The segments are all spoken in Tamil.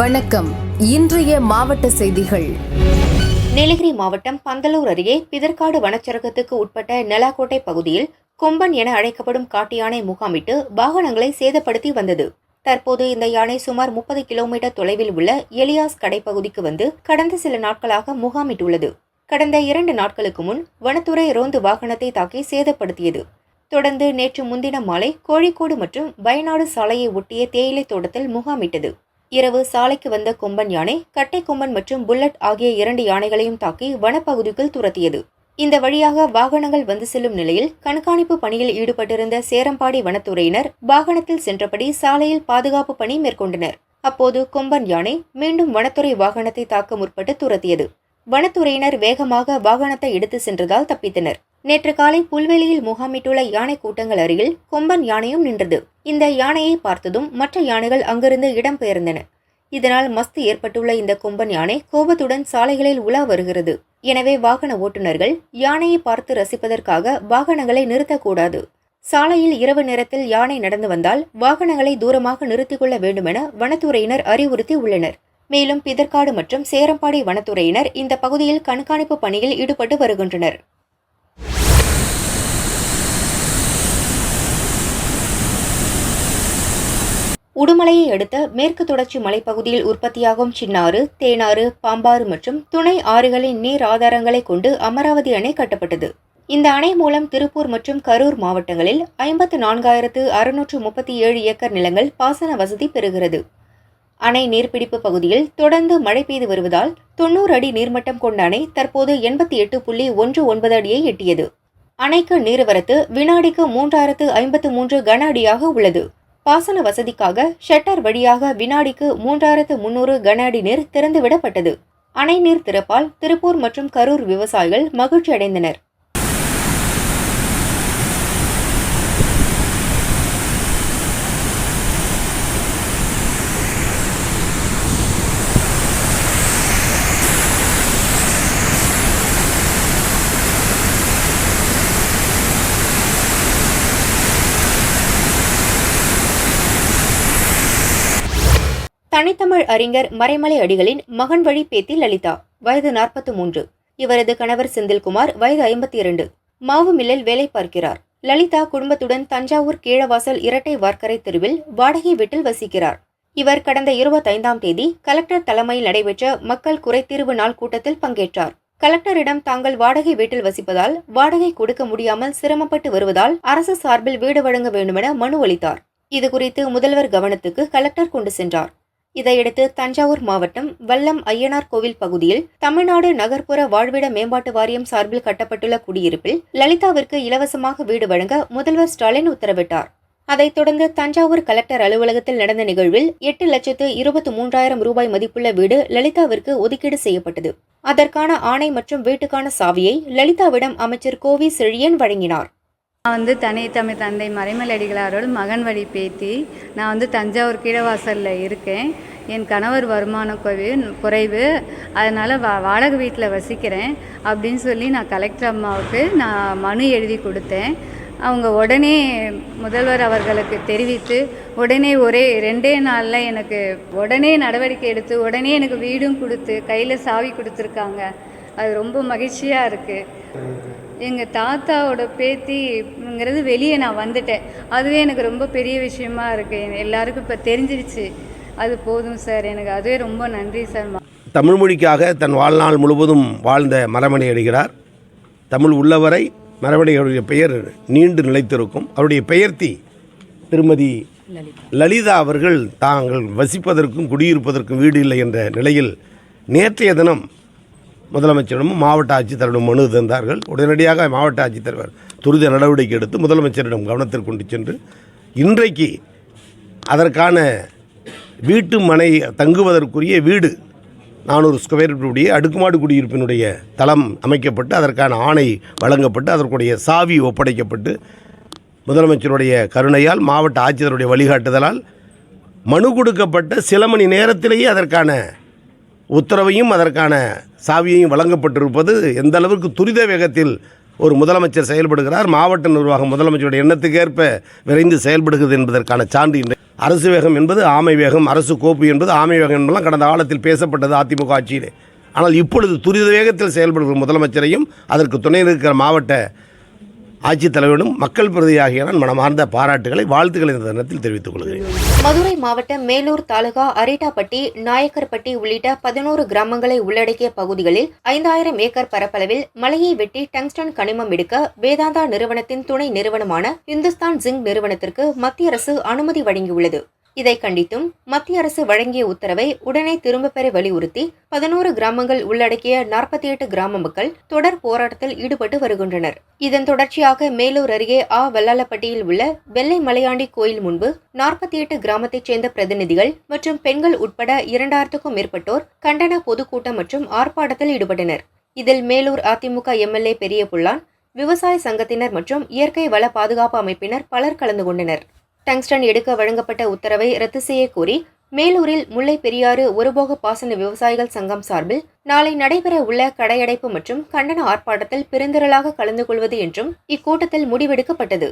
வணக்கம். இன்றைய மாவட்ட செய்திகள். நீலகிரி மாவட்டம் பந்தலூர் அருகே பிதற்காடு வனச்சரகத்துக்கு உட்பட்ட நெலாக்கோட்டை பகுதியில் கொம்பன் என அழைக்கப்படும் காட்டு யானை முகாமிட்டு வாகனங்களை சேதப்படுத்தி வந்தது. தற்போது இந்த யானை சுமார் முப்பது கிலோமீட்டர் தொலைவில் உள்ள எலியாஸ் கடைப்பகுதிக்கு வந்து கடந்த சில நாட்களாக முகாமிட்டுள்ளது. கடந்த இரண்டு நாட்களுக்கு முன் வனத்துறை ரோந்து வாகனத்தை தாக்கி சேதப்படுத்தியது. தொடர்ந்து நேற்று முன்தினம் மாலை கோழிக்கோடு மற்றும் வயநாடு சாலையை ஒட்டிய தேயிலை தோட்டத்தில் முகாமிட்டது. இரவு சாலைக்கு வந்த கொம்பன் யானை கட்டை கொம்பன் மற்றும் புல்லட் ஆகிய இரண்டு யானைகளையும் தாக்கி வனப்பகுதிக்குள் துரத்தியது. இந்த வழியாக வாகனங்கள் வந்து செல்லும் நிலையில் கண்காணிப்பு பணியில் ஈடுபட்டிருந்த சேரம்பாடி வனத்துறையினர் வாகனத்தில் சென்றபடி சாலையில் பாதுகாப்பு பணி மேற்கொண்டனர். அப்போது கொம்பன் யானை மீண்டும் வனத்துறை வாகனத்தை தாக்க முற்பட்டு துரத்தியது. வனத்துறையினர் வேகமாக வாகனத்தை எடுத்து சென்றதால் தப்பித்தனர். நேற்று காலை புல்வெளியில் முகாமிட்டுள்ள யானை கூட்டங்கள் அருகில் கொம்பன் யானையும் நின்றது. இந்த யானையை பார்த்ததும் மற்ற யானைகள் அங்கிருந்து இடம்பெயர்ந்தன இதனால் மஸ்து ஏற்பட்டுள்ள இந்த கொம்பன் யானை கோபத்துடன் சாலைகளில் உலா வருகிறது. எனவே வாகன ஓட்டுநர்கள் யானையை பார்த்து ரசிப்பதற்காக வாகனங்களை நிறுத்தக்கூடாது. சாலையில் இரவு நேரத்தில் யானை நடந்து வந்தால் வாகனங்களை தூரமாக நிறுத்திக் கொள்ள வேண்டுமென வனத்துறையினர் அறிவுறுத்தி உள்ளனர். மேலும் பிதற்காடு மற்றும் சேரம்பாடி வனத்துறையினர் இந்த பகுதியில் கண்காணிப்பு பணியில் ஈடுபட்டு வருகின்றனர். உடுமலையை அடுத்த மேற்கு தொடர்ச்சி மலைப்பகுதியில் உற்பத்தியாகும் சின்னாறு தேனாறு பாம்பாறு மற்றும் துணை ஆறுகளின் நீர் ஆதாரங்களை கொண்டு அமராவதி அணை கட்டப்பட்டது. இந்த அணை மூலம் திருப்பூர் மற்றும் கரூர் மாவட்டங்களில் ஐம்பத்து நான்காயிரத்து அறுநூற்று முப்பத்தி ஏழு ஏக்கர் நிலங்கள் பாசன வசதி பெறுகிறது. அணை நீர்பிடிப்பு பகுதியில் தொடர்ந்து மழை பெய்து வருவதால் தொன்னூறு அடி நீர்மட்டம் கொண்ட அணை தற்போது எண்பத்தி எட்டு புள்ளி ஒன்று ஒன்பது அடியை எட்டியது. அணைக்கு நீர்வரத்து வினாடிக்கு மூன்றாயிரத்து ஐம்பத்து மூன்று கன அடியாக உள்ளது. பாசன வசதிக்காக ஷட்டர் வழியாக வினாடிக்கு மூன்றாயிரத்து முன்னூறு கன அடி நீர் திறந்துவிடப்பட்டது. அணை நீர் திறப்பால் திருப்பூர் மற்றும் கரூர் விவசாயிகள் மகிழ்ச்சி அடைந்தனர் தனித்தமிழ் அறிஞர் மறைமலை அடிகளின் மகன் வழி பேத்தி லலிதா வயது நாற்பத்து மூன்று. இவரது கணவர் செந்தில்குமார் வயது ஐம்பத்தி இரண்டு. மாவு மில்லில் வேலை பார்க்கிறார். லலிதா குடும்பத்துடன் தஞ்சாவூர் கீழவாசல் இரட்டை வார்க்கரை தெருவில் வாடகை வீட்டில் வசிக்கிறார். இவர் கடந்த இருபத்தைந்தாம் தேதி கலெக்டர் தலைமையில் நடைபெற்ற மக்கள் குறைதீர்வு நாள் கூட்டத்தில் பங்கேற்றார். கலெக்டரிடம் தாங்கள் வாடகை வீட்டில் வசிப்பதால் வாடகை கொடுக்க முடியாமல் சிரமப்பட்டு வருவதால் அரசு சார்பில் வீடு வழங்க வேண்டுமென மனு அளித்தார். இதுகுறித்து முதல்வர் கவனத்துக்கு கலெக்டர் கொண்டு சென்றார். இதையடுத்து தஞ்சாவூர் மாவட்டம் வல்லம் ஐயனார் கோவில் பகுதியில் தமிழ்நாடு நகர்ப்புற வாழ்விட மேம்பாட்டு வாரியம் சார்பில் கட்டப்பட்டுள்ள குடியிருப்பில் லலிதாவிற்கு இலவசமாக வீடு வழங்க முதல்வர் ஸ்டாலின் உத்தரவிட்டார். அதைத் தொடர்ந்து தஞ்சாவூர் கலெக்டர் அலுவலகத்தில் நடந்த நிகழ்வில் எட்டு லட்சத்து இருபத்தி மூன்றாயிரம் ரூபாய் மதிப்புள்ள வீடு லலிதாவிற்கு ஒதுக்கீடு செய்யப்பட்டது. அதற்கான ஆணை மற்றும் வீட்டுக்கான சாவியை லலிதாவிடம் அமைச்சர் கோவி செழியன் வழங்கினார். நான் வந்து தனி தமிழ் தந்தை மறைமலடிகளாரோட மகன் வழி பேத்தி. நான் வந்து தஞ்சாவூர் கீழவாசலில் இருக்கேன். என் கணவர் வருமானம் குறைவு குறைவு. அதனால் வா வாடகை வீட்டில் வசிக்கிறேன் அப்படின்னு சொல்லி நான் கலெக்டர் அம்மாவுக்கு நான் மனு எழுதி கொடுத்தேன். அவங்க உடனே முதல்வர் அவர்களுக்கு தெரிவித்து உடனே ஒரே ரெண்டே நாளில் எனக்கு உடனே நடவடிக்கை எடுத்து உடனே எனக்கு வீடும் கொடுத்து கையில் சாவி கொடுத்துருக்காங்க. அது ரொம்ப மகிழ்ச்சியாக இருக்குது எங்கள் தாத்தாவோட பேத்திங்கிறது வெளியே நான் வந்துட்டேன். அதுவே எனக்கு ரொம்ப பெரிய விஷயமா இருக்குது எல்லாருக்கும் இப்போ தெரிஞ்சிருச்சு. அது போதும் சார். எனக்கு அதுவே ரொம்ப நன்றி சார். தமிழ் மொழிக்காக தன் வாழ்நாள் முழுவதும் வாழ்ந்த மரமணி அடிகிறார். தமிழ் உள்ளவரை மரமணியுடைய பெயர் நீண்டு நிலைத்திருக்கும். அவருடைய பெயர்த்தி திருமதி லலிதா அவர்கள் தாங்கள் வசிப்பதற்கும் குடியிருப்பதற்கும் வீடு இல்லை என்ற நிலையில் நேற்றைய தினம் முதலமைச்சரிடமும் மாவட்ட ஆட்சித்தரிடம் மனு தந்தார்கள். உடனடியாக மாவட்ட ஆட்சித்தலைவர் துரித நடவடிக்கை எடுத்து முதலமைச்சரிடம் கவனத்தில் கொண்டு சென்று இன்றைக்கு அதற்கான வீட்டு மனை தங்குவதற்குரிய வீடு நானூறு ஸ்கொயர் ஃபீட்டுடைய அடுக்குமாடு குடியிருப்பினுடைய தளம் அமைக்கப்பட்டு அதற்கான ஆணை வழங்கப்பட்டு அதற்குடைய சாவி ஒப்படைக்கப்பட்டு முதலமைச்சருடைய கருணையால் மாவட்ட ஆட்சியருடைய வழிகாட்டுதலால் மனு கொடுக்கப்பட்ட சில மணி நேரத்திலேயே அதற்கான உத்தரவையும் அதற்கான சாவியையும் வழங்கப்பட்டிருப்பது எந்த அளவுக்கு துரித வேகத்தில் ஒரு முதலமைச்சர் செயல்படுகிறார் மாவட்ட நிர்வாகம் முதலமைச்சருடைய எண்ணத்துக்கேற்ப விரைந்து செயல்படுகிறது என்பதற்கான சான்று இன்றை. அரசு வேகம் என்பது ஆமை வேகம் அரசு கோப்பு என்பது ஆமை வேகம் என்பதெல்லாம் கடந்த காலத்தில் பேசப்பட்டது அதிமுக ஆட்சியிலே. ஆனால் இப்பொழுது துரித வேகத்தில் செயல்படுகிற முதலமைச்சரையும் அதற்கு துணை இருக்கிற மாவட்ட ஆட்சித்தலைவரும் மக்கள் பிரதியாகிய நான் மனமார்ந்த பாராட்டுகளை வாழ்த்துக்களை இந்த தினத்தில் தெரிவித்துக் கொள்கிறேன். மதுரை மாவட்டம் மேலூர் தாலுகா அரேட்டாப்பட்டி நாயக்கர்பட்டி உள்ளிட்ட பதினோரு கிராமங்களை உள்ளடக்கிய பகுதிகளில் ஐந்தாயிரம் ஏக்கர் பரப்பளவில் மலையை வெட்டி டங்ஸ்டன் கனிமம் எடுக்க வேதாந்தா நிறுவனத்தின் துணை நிறுவனமான இந்துஸ்தான் ஜிங்க் நிறுவனத்திற்கு மத்திய அரசு அனுமதி வழங்கியுள்ளது. இதை கண்டித்தும் மத்திய அரசு வழங்கிய உத்தரவை உடனே திரும்பப் பெற வலியுறுத்தி பதினோரு கிராமங்கள் உள்ளடக்கிய நாற்பத்தி எட்டு கிராம மக்கள் தொடர் போராட்டத்தில் ஈடுபட்டு வருகின்றனர். இதன் தொடர்ச்சியாக மேலூர் அருகே ஆ. வெள்ளாளப்பட்டியில் உள்ள வெள்ளை மலையாண்டி கோயில் முன்பு நாற்பத்தி எட்டு கிராமத்தைச் சேர்ந்த பிரதிநிதிகள் மற்றும் பெண்கள் உட்பட இரண்டாயிரத்துக்கும் மேற்பட்டோர் கண்டன பொதுக்கூட்டம் மற்றும் ஆர்ப்பாட்டத்தில் ஈடுபட்டனர். இதில் மேலூர் அதிமுக எம்எல்ஏ பெரிய புல்லான் விவசாய சங்கத்தினர் மற்றும் இயற்கை வள பாதுகாப்பு அமைப்பினர் பலர் கலந்து கொண்டனர். டங்ஸ்டன் எடுக்க வழங்கப்பட்ட உத்தரவை ரத்து செய்ய கோரி மேலூரில் முல்லை பெரியாறு ஒருபோக பாசன விவசாயிகள் சங்கம் சார்பில் நாளை நடைபெற உள்ள கடையடைப்பு மற்றும் கண்டன ஆர்ப்பாட்டத்தில் பெருந்திரளாக கலந்து கொள்வது என்றும் இக்கூட்டத்தில் முடிவெடுக்கப்பட்டது.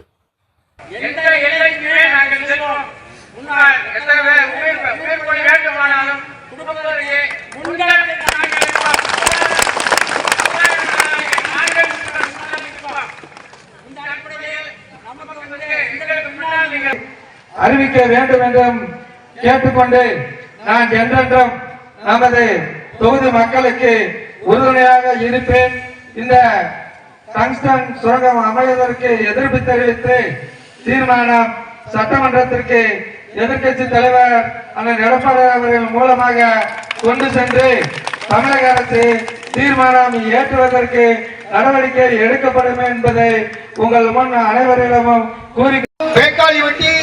அறிவிக்க வேண்டும் என்றும் கேட்டுக்கொண்டு நான் என்றென்றும் நமது தொகுதி மக்களுக்கு உறுதுணையாக இருப்பேன். இந்த டங்ஸ்டன் சுரங்கம் அமைவதற்கு எதிர்ப்பு தெரிவித்து தீர்மானம் சட்டமன்றத்திற்கு எதிர்க்கட்சி தலைவர் அண்ணன் எடப்பாடி அவர்கள் மூலமாக கொண்டு சென்று தமிழக அரசு தீர்மானம் ஏற்றுவதற்கு நடவடிக்கை எடுக்கப்படும் என்பதை உங்கள் முன் அனைவரிடமும் கூறி பேக்காளி வட்டி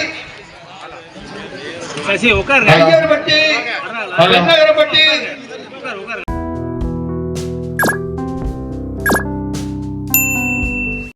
சசி உட்காருங்க. ஐயர்பட்டி வெண்ணகரப்பட்டி